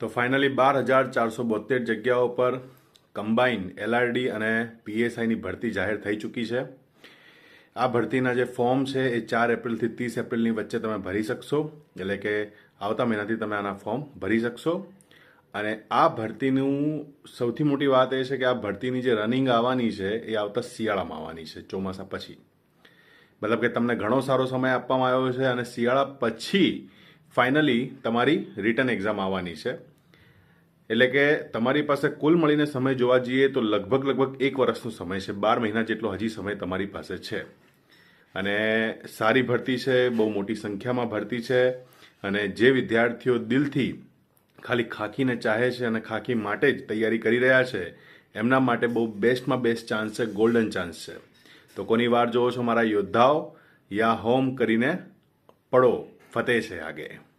તો ફાઇનલી બાર હજાર ચારસો બોતેર જગ્યાઓ પર કમ્બાઈન એલઆરડી અને પીએસઆઈની ભરતી જાહેર થઈ ચૂકી છે. આ ભરતીના જે ફોર્મ છે એ ચાર એપ્રિલથી ત્રીસ એપ્રિલની વચ્ચે તમે ભરી શકશો. એટલે કે આવતા મહિનાથી તમે આના ફોર્મ ભરી શકશો. અને આ ભરતીનું સૌથી મોટી વાત એ છે કે આ ભરતીની જે રનિંગ આવવાની છે એ આવતા શિયાળામાં આવવાની છે, ચોમાસા પછી. મતલબ કે તમને ઘણો સારો સમય આપવામાં આવ્યો છે અને શિયાળા પછી ફાઇનલી તમારી રિટર્ન એક્ઝામ આવવાની છે. એટલે કે તમારી પાસે કુલ મળીને સમય જોવા જઈએ તો લગભગ લગભગ એક વર્ષનો સમય છે. બાર મહિના જેટલો હજી સમય તમારી પાસે છે. અને સારી ભરતી છે, બહુ મોટી સંખ્યામાં ભરતી છે અને જે વિદ્યાર્થીઓ દિલથી ખાલી ખાખીને ચાહે છે અને ખાખી માટે જ તૈયારી કરી રહ્યા છે, એમના માટે બહુ બેસ્ટમાં બેસ્ટ ચાન્સ છે ગોલ્ડન ચાન્સ છે. તો કોની વાર જોવો છો મારા યોદ્ધાઓ? યા હોમ કરીને પડો, ફતેહ છે આગે.